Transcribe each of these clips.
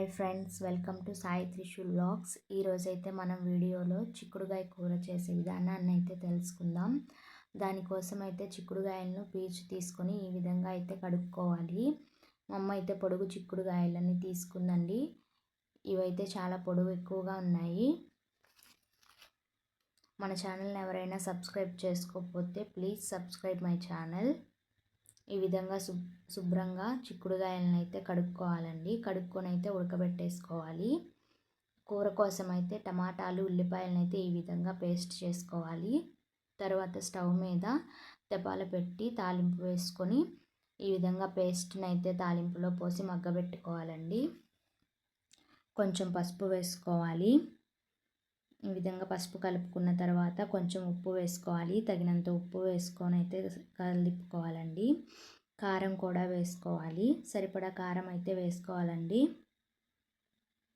Hi friends welcome to Sai Trishu vlogs. ఈరోజైతే మనం వీడియోలో చిక్కుడుగాయ కూర చేసే విధానాన్ని అయితే తెలుసుకుందాం. దానికోసం అయితే చిక్కుడుగాయలను పీచు తీసుకొని ఈ విధంగా అయితే కడుక్కోవాలి. మా అమ్మ అయితే పొడుగు చిక్కుడుగాయలని తీసుకుందండి. ఇవైతే చాలా పొడవు ఎక్కువగా ఉన్నాయి. మన ఛానల్ని ఎవరైనా సబ్స్క్రైబ్ చేసుకోకపోతే ప్లీజ్ సబ్స్క్రైబ్ మై ఛానల్. ఈ విధంగా శుభ్ శుభ్రంగా చిక్కుడుగాయలను అయితే కడుక్కోవాలండి. కడుక్కొని అయితే ఉడకబెట్టేసుకోవాలి. కూర కోసం అయితే టమాటాలు ఉల్లిపాయలను అయితే ఈ విధంగా పేస్ట్ చేసుకోవాలి. తర్వాత స్టవ్ మీద తెపాల పెట్టి తాలింపు వేసుకొని ఈ విధంగా పేస్ట్ని అయితే తాలింపులో పోసి మగ్గబెట్టుకోవాలండి. కొంచెం పసుపు వేసుకోవాలి. ఈ విధంగా పసుపు కలుపుకున్న తర్వాత కొంచెం ఉప్పు వేసుకోవాలి. తగినంత ఉప్పు వేసుకొని అయితే కలుపుకోవాలండి. కారం కూడా వేసుకోవాలి. సరిపడా కారం అయితే వేసుకోవాలండి.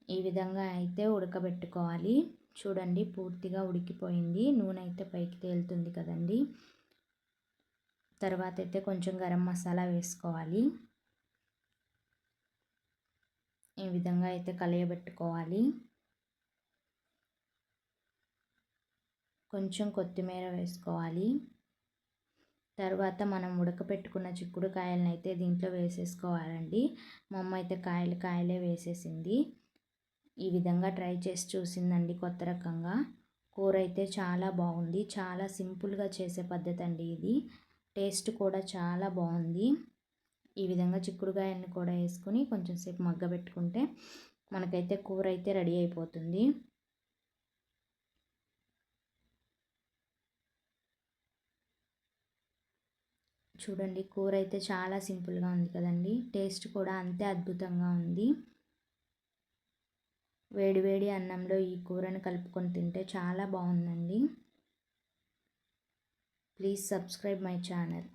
ఈ విధంగా అయితే ఉడకబెట్టుకోవాలి. చూడండి పూర్తిగా ఉడికిపోయింది. నూనె అయితే పైకి తేలుతుంది కదండి. తర్వాత అయితే కొంచెం గరం మసాలా వేసుకోవాలి. ఈ విధంగా అయితే కలియబెట్టుకోవాలి. కొంచెం కొత్తిమీర వేసుకోవాలి. తర్వాత మనం ఉడకపెట్టుకున్న చిక్కుడుకాయలను అయితే దీంట్లో వేసేసుకోవాలండి. మా అమ్మ అయితే కాయలు కాయలే వేసేసింది. ఈ విధంగా ట్రై చేసి చూసిందండి కొత్త రకంగా. కూర అయితే చాలా బాగుంది. చాలా సింపుల్గా చేసే పద్ధతి అండి ఇది. టేస్ట్ కూడా చాలా బాగుంది. ఈ విధంగా చిక్కుడుకాయలను కూడా వేసుకొని కొంచెం సేపు మగ్గబెట్టుకుంటే మనకైతే కూర అయితే రెడీ అయిపోతుంది. చూడండి కూర అయితే చాలా సింపుల్గా ఉంది కదండి. టేస్ట్ కూడా అంతే అద్భుతంగా ఉంది. వేడివేడి అన్నంలో ఈ కూరను కలుపుకొని తింటే చాలా బాగుందండి. Please subscribe my channel.